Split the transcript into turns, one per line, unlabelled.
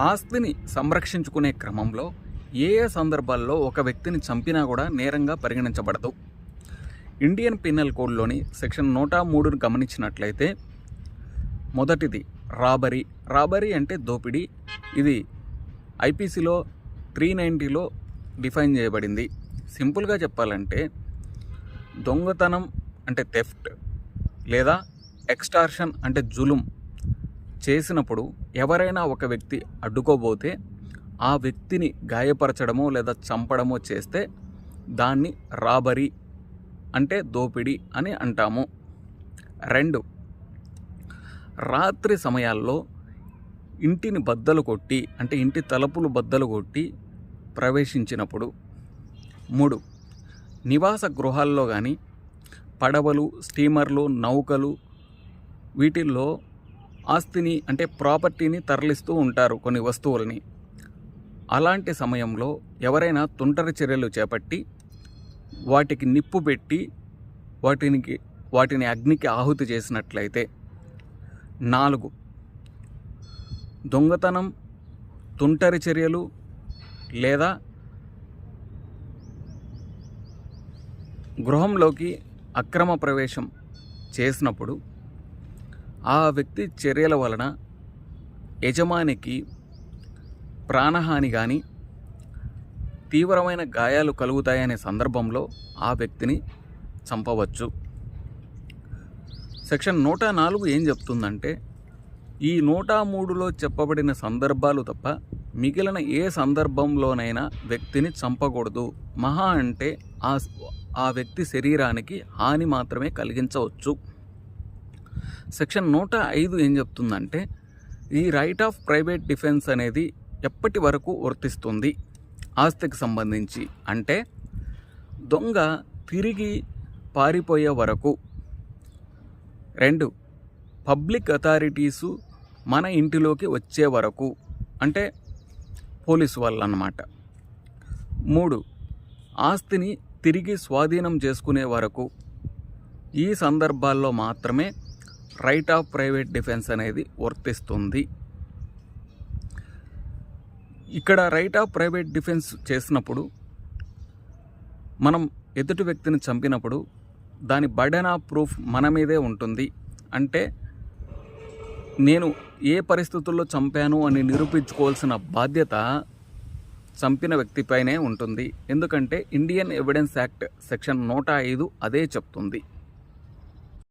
ఆస్తిని సంరక్షించుకునే క్రమంలో ఏ ఏ సందర్భాల్లో ఒక వ్యక్తిని చంపినా కూడా నేరంగా పరిగణించబడదు. ఇండియన్ పీనల్ కోడ్లోని సెక్షన్ నూట మూడును గమనించినట్లయితే మొదటిది రాబరీ. రాబరీ అంటే దోపిడీ. ఇది ఐపీసీలో త్రీ నైంటీలో డిఫైన్ చేయబడింది. సింపుల్గా చెప్పాలంటే దొంగతనం అంటే థెఫ్ట్ లేదా ఎక్స్టార్షన్ అంటే జులుం. చేసినప్పుడు ఎవరైనా ఒక వ్యక్తి అడ్డుకోబోతే ఆ వ్యక్తిని గాయపరచడమో లేదా చంపడమో చేస్తే దాన్ని రాబరీ అంటే దోపిడీ అని అంటాము. రెండు రాత్రి సమయాల్లో ఇంటిని బద్దలు కొట్టి అంటే ఇంటి తలుపులు బద్దలు కొట్టి ప్రవేశించినప్పుడు. మూడు నివాస గృహాల్లో కానీ పడవలు స్టీమర్లు నౌకలు వీటిల్లో ఆస్తిని అంటే ప్రాపర్టీని తరలిస్తూ ఉంటారు కొన్ని వస్తువులని. అలాంటి సమయంలో ఎవరైనా తుంటరి చర్యలు చేపట్టి వాటికి నిప్పు పెట్టి వాటికి వాటిని అగ్నికి ఆహుతి చేసినట్లయితే నాలుగు దొంగతనం తుంటరి చర్యలు లేదా గృహంలోకి అక్రమ ప్రవేశం చేసినప్పుడు ఆ వ్యక్తి చర్యల వలన యజమానికి ప్రాణహాని కానీ తీవ్రమైన గాయాలు కలుగుతాయనే సందర్భంలో ఆ వ్యక్తిని చంపవచ్చు. సెక్షన్ నూట నాలుగు ఏం చెప్తుందంటే ఈ నూట మూడులో చెప్పబడిన సందర్భాలు తప్ప మిగిలిన ఏ సందర్భంలోనైనా వ్యక్తిని చంపకూడదు. మహా అంటే ఆ ఆ వ్యక్తి శరీరానికి హాని మాత్రమే కలిగించవచ్చు. సెక్షన్ నూట ఐదు ఏం చెప్తుందంటే ఈ రైట్ ఆఫ్ ప్రైవేట్ డిఫెన్స్ అనేది ఎప్పటి వరకు వర్తిస్తుంది? ఆస్తికి సంబంధించి అంటే దొంగ తిరిగి పారిపోయే వరకు. రెండు పబ్లిక్ అథారిటీసు మన ఇంటిలోకి వచ్చే వరకు. అంటే పోలీసు వాళ్ళు అన్నమాట మూడు ఆస్తిని తిరిగి స్వాధీనం చేసుకునే వరకు. ఈ సందర్భాల్లో మాత్రమే రైట్ ఆఫ్ ప్రైవేట్ డిఫెన్స్ అనేది వర్తిస్తుంది. ఇక్కడ రైట్ ఆఫ్ ప్రైవేట్ డిఫెన్స్ చేసినప్పుడు మనం ఎదుటి వ్యక్తిని చంపినప్పుడు దాని బర్డెన్ ఆఫ్ ప్రూఫ్ మన మీదే ఉంటుంది. అంటే నేను ఏ పరిస్థితుల్లో చంపాను అని నిరూపించుకోవాల్సిన బాధ్యత చంపిన వ్యక్తిపైనే ఉంటుంది. ఎందుకంటే ఇండియన్ ఎవిడెన్స్ యాక్ట్ సెక్షన్ నూట ఐదు అదే చెప్తుంది.